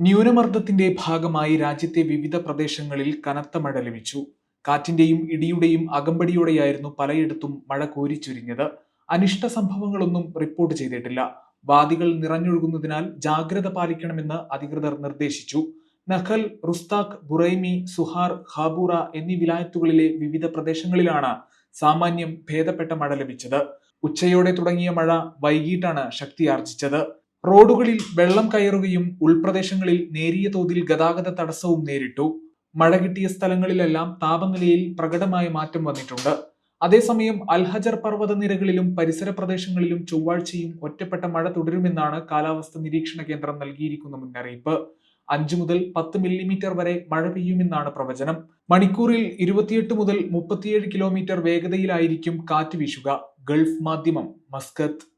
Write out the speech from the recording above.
ന്യൂനമർദ്ദത്തിന്റെ ഭാഗമായി രാജ്യത്തെ വിവിധ പ്രദേശങ്ങളിൽ കനത്ത മഴ ലഭിച്ചു. കാറ്റിന്റെയും ഇടിയുടെയും അകമ്പടിയോടെയായിരുന്നു പലയിടത്തും മഴ കോരിച്ചൊരിഞ്ഞത് അനിഷ്ട സംഭവങ്ങളൊന്നും റിപ്പോർട്ട് ചെയ്തിട്ടില്ല. വാദികൾ നിറഞ്ഞൊഴുകുന്നതിനാൽ ജാഗ്രത പാലിക്കണമെന്ന് അധികൃതർ നിർദ്ദേശിച്ചു. Nakhal Rustaq Buraimi Sohar Khaboura എന്നീ വിലായത്തുകളിലെ വിവിധ പ്രദേശങ്ങളിലാണ് സാമാന്യം ഭേദപ്പെട്ട മഴ ലഭിച്ചത്. ഉച്ചയോടെ തുടങ്ങിയ മഴ വൈകിട്ടാണ് ശക്തിയാർജിച്ചത്. റോഡുകളിൽ വെള്ളം കയറുകയും ഉൾപ്രദേശങ്ങളിൽ നേരിയ തോതിൽ ഗതാഗത തടസ്സവും നേരിട്ടു. മഴ കിട്ടിയ സ്ഥലങ്ങളിലെല്ലാം താപനിലയിൽ പ്രകടമായ മാറ്റം വന്നിട്ടുണ്ട്. അതേസമയം അൽഹജർ പർവത നിരകളിലും പരിസര പ്രദേശങ്ങളിലും ചൊവ്വാഴ്ചയും ഒറ്റപ്പെട്ട മഴ തുടരുമെന്നാണ് കാലാവസ്ഥ നിരീക്ഷണ കേന്ദ്രം നൽകിയിരിക്കുന്ന മുന്നറിയിപ്പ്. അഞ്ചു മുതൽ പത്ത് മില്ലിമീറ്റർ വരെ മഴ പെയ്യുമെന്നാണ് പ്രവചനം. മണിക്കൂറിൽ ഇരുപത്തിയെട്ട് മുതൽ മുപ്പത്തിയേഴ് കിലോമീറ്റർ വേഗതയിലായിരിക്കും കാറ്റ് വീശുക. ഗൾഫ് മാധ്യമം മസ്കത്ത്.